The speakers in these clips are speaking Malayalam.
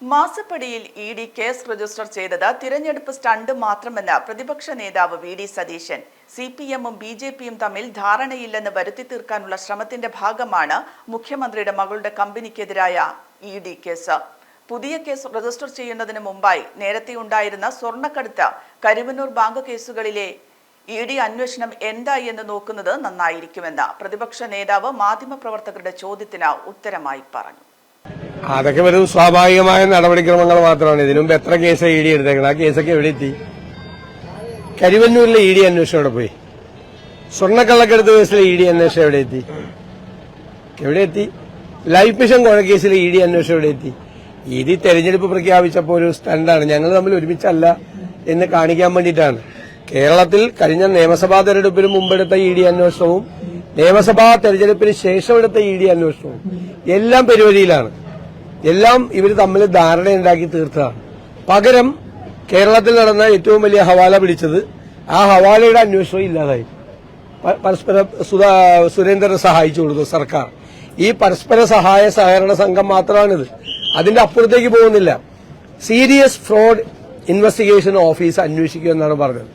മാസപ്പടിയിൽ ഇ ഡി കേസ് രജിസ്റ്റർ ചെയ്തത് തിരഞ്ഞെടുപ്പ് സ്റ്റണ്ട് മാത്രമെന്ന് പ്രതിപക്ഷ നേതാവ് V D Satheesan. C P എമ്മും ബി ജെ പിയും തമ്മിൽ ധാരണയില്ലെന്ന് വരുത്തി തീർക്കാനുള്ള ശ്രമത്തിന്റെ ഭാഗമാണ് മുഖ്യമന്ത്രിയുടെ മകളുടെ കമ്പനിക്കെതിരായ ഇ ഡി കേസ്. പുതിയ കേസ് രജിസ്റ്റർ ചെയ്യുന്നതിന് മുമ്പായി നേരത്തെ ഉണ്ടായിരുന്ന സ്വർണക്കടുത്ത് കരുവന്നൂർ ബാങ്ക് കേസുകളിലെ ഇ ഡി അന്വേഷണം എന്തായി എന്ന് നോക്കുന്നത് നന്നായിരിക്കുമെന്ന് പ്രതിപക്ഷ നേതാവ് മാധ്യമപ്രവർത്തകരുടെ ചോദ്യത്തിന് ഉത്തരമായി പറഞ്ഞു. അതൊക്കെ വെറും സ്വാഭാവികമായ നടപടിക്രമങ്ങൾ മാത്രമാണ്. ഇതിനു മുമ്പ് എത്ര കേസ് ഇ ഡി എടുത്തേക്കണം ആ കേസൊക്കെ എവിടെ എത്തി? കരിവന്നൂരിലെ ഇ ഡി അന്വേഷണം എവിടെ പോയി? സ്വർണക്കള്ളക്കെടുത്ത കേസിലെ ഇ ഡി അന്വേഷണം എവിടെ എത്തി? എവിടെ എത്തി? ലൈഫ് മിഷൻ കൊഴക്കേസിലെ ഇ ഡി അന്വേഷണം എവിടെ എത്തി? ഇത് തെരഞ്ഞെടുപ്പ് പ്രഖ്യാപിച്ചപ്പോൾ ഒരു സ്റ്റണ്ടാണ്. ഞങ്ങൾ തമ്മിൽ ഒരുമിച്ചല്ല എന്ന് കാണിക്കാൻ വേണ്ടിയിട്ടാണ്. കേരളത്തിൽ കഴിഞ്ഞ നിയമസഭാ തെരഞ്ഞെടുപ്പിന് മുമ്പെടുത്ത ഇ ഡി അന്വേഷണവും നിയമസഭാ തെരഞ്ഞെടുപ്പിന് ശേഷം എടുത്ത ഇ ഡി അന്വേഷണവും എല്ലാം പരിപാടിയിലാണ് എല്ലാം ഇവർ തമ്മിൽ ധാരണയുണ്ടാക്കി തീർത്തതാണ്. പകരം കേരളത്തിൽ നടന്ന ഏറ്റവും വലിയ ഹവാല പിടിച്ചത് ആ ഹവാലയുടെ അന്വേഷണം ഇല്ലാതായി. പരസ്പര സുരേന്ദ്രൻ സഹായിച്ചു കൊടുത്തു സർക്കാർ. ഈ പരസ്പര സഹായ സഹകരണ സംഘം മാത്രമാണിത്. അതിന്റെ അപ്പുറത്തേക്ക് പോകുന്നില്ല. സീരിയസ് ഫ്രോഡ് ഇൻവെസ്റ്റിഗേഷൻ ഓഫീസ് അന്വേഷിക്കുക എന്നാണ് പറഞ്ഞത്.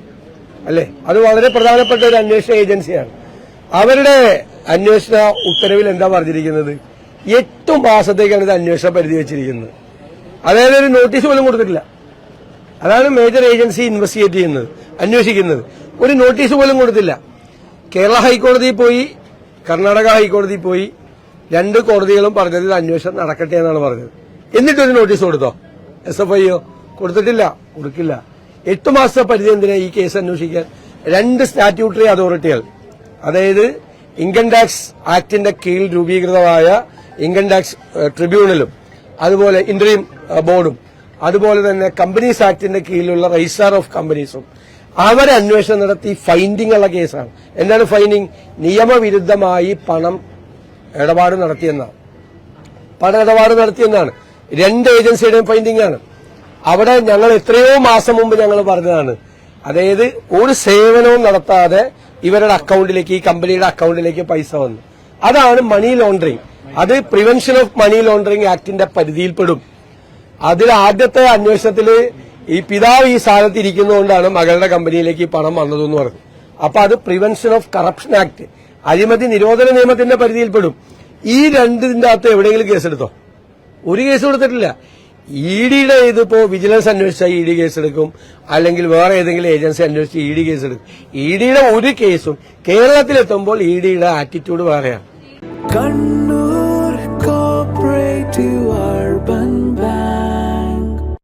അല്ലേ? അത് വളരെ പ്രധാനപ്പെട്ട ഒരു അന്വേഷണ ഏജൻസിയാണ്. അവരുടെ അന്വേഷണ ഉത്തരവിൽ എന്താ പറഞ്ഞിരിക്കുന്നത്? എട്ട് മാസത്തേക്കാണ് ഇത് അന്വേഷണ പരിധി വെച്ചിരിക്കുന്നത് അതായത് ഒരു നോട്ടീസ് പോലും കൊടുത്തിട്ടില്ല. അതാണ് മേജർ ഏജൻസി ഇൻവെസ്റ്റിഗേറ്റ് ചെയ്യുന്നത് അന്വേഷിക്കുന്നത്. ഒരു നോട്ടീസ് പോലും കൊടുത്തില്ല. കേരള ഹൈക്കോടതിയിൽ പോയി കർണാടക ഹൈക്കോടതിയിൽ പോയി രണ്ട് കോടതികളും പറഞ്ഞത് ഇത് അന്വേഷണം നടക്കട്ടെ എന്നാണ് പറഞ്ഞത്. എന്നിട്ടൊരു നോട്ടീസ് കൊടുത്തോ? എസ് എഫ് ഐയോ കൊടുത്തിട്ടില്ല കൊടുക്കില്ല. എട്ട് മാസത്തെ പരിധി എന്തിനാ ഈ കേസ് അന്വേഷിക്കാൻ? രണ്ട് സ്റ്റാറ്റ്യൂട്ടറി അതോറിറ്റികൾ അതായത് ഇൻകം ടാക്സ് ആക്ടിന്റെ കീഴിൽ രൂപീകൃതമായ ഇൻകം ടാക്സ് ട്രിബ്യൂണലും അതുപോലെ ഇൻട്രീം ബോർഡും അതുപോലെ തന്നെ കമ്പനീസ് ആക്ടിന്റെ കീഴിലുള്ള രജിസ്ട്രാർ ഓഫ് കമ്പനീസും അവരെ അന്വേഷണം നടത്തി ഫൈൻഡിംഗ് ഉള്ള കേസാണ്. എന്താണ് ഫൈൻഡിങ് നിയമവിരുദ്ധമായി പണം ഇടപാട് നടത്തിയെന്നാണ്. പണം ഇടപാട് നടത്തിയെന്നാണ്. രണ്ട് ഏജൻസിയുടെയും ഫൈൻഡിംഗ് ആണ്. അവിടെ ഞങ്ങൾ എത്രയോ മാസം മുമ്പ് ഞങ്ങൾ പറഞ്ഞതാണ്. അതായത് ഒരു സേവനവും നടത്താതെ ഇവരുടെ അക്കൗണ്ടിലേക്ക് ഈ കമ്പനിയുടെ അക്കൗണ്ടിലേക്ക് പൈസ വന്നു. അതാണ് മണി ലോണ്ടറിംഗ് അത് പ്രിവെൻഷൻ ഓഫ് മണി ലോണ്ടറിംഗ് ആക്ടിന്റെ പരിധിയിൽപ്പെടും. അതിൽ ആദ്യത്തെ അന്വേഷണത്തിൽ ഈ പിതാവ് ഈ സ്ഥാനത്ത് ഇരിക്കുന്നതുകൊണ്ടാണ് മകളുടെ കമ്പനിയിലേക്ക് പണം വന്നതെന്ന് പറഞ്ഞു. അപ്പൊ അത് പ്രിവെൻഷൻ ഓഫ് കറപ്ഷൻ ആക്ട് അഴിമതി നിരോധന നിയമത്തിന്റെ പരിധിയിൽപ്പെടും. ഈ രണ്ടിന്റെ അകത്ത് എവിടെയെങ്കിലും കേസെടുത്തോ? ഒരു കേസ് കൊടുത്തിട്ടില്ല. ഇ ഡിയുടെ ഇതിപ്പോ വിജിലൻസ് അന്വേഷിച്ചാൽ ഇ ഡി കേസെടുക്കും. അല്ലെങ്കിൽ വേറെ ഏതെങ്കിലും ഏജൻസി അന്വേഷിച്ച് ഇ ഡി കേസെടുക്കും. ഇ ഡിയുടെ ഒരു കേസും കേരളത്തിലെത്തുമ്പോൾ ഇ ഡിയുടെ ആറ്റിറ്റ്യൂഡ് വേറെയാണ്. Kannur cooperative urban bank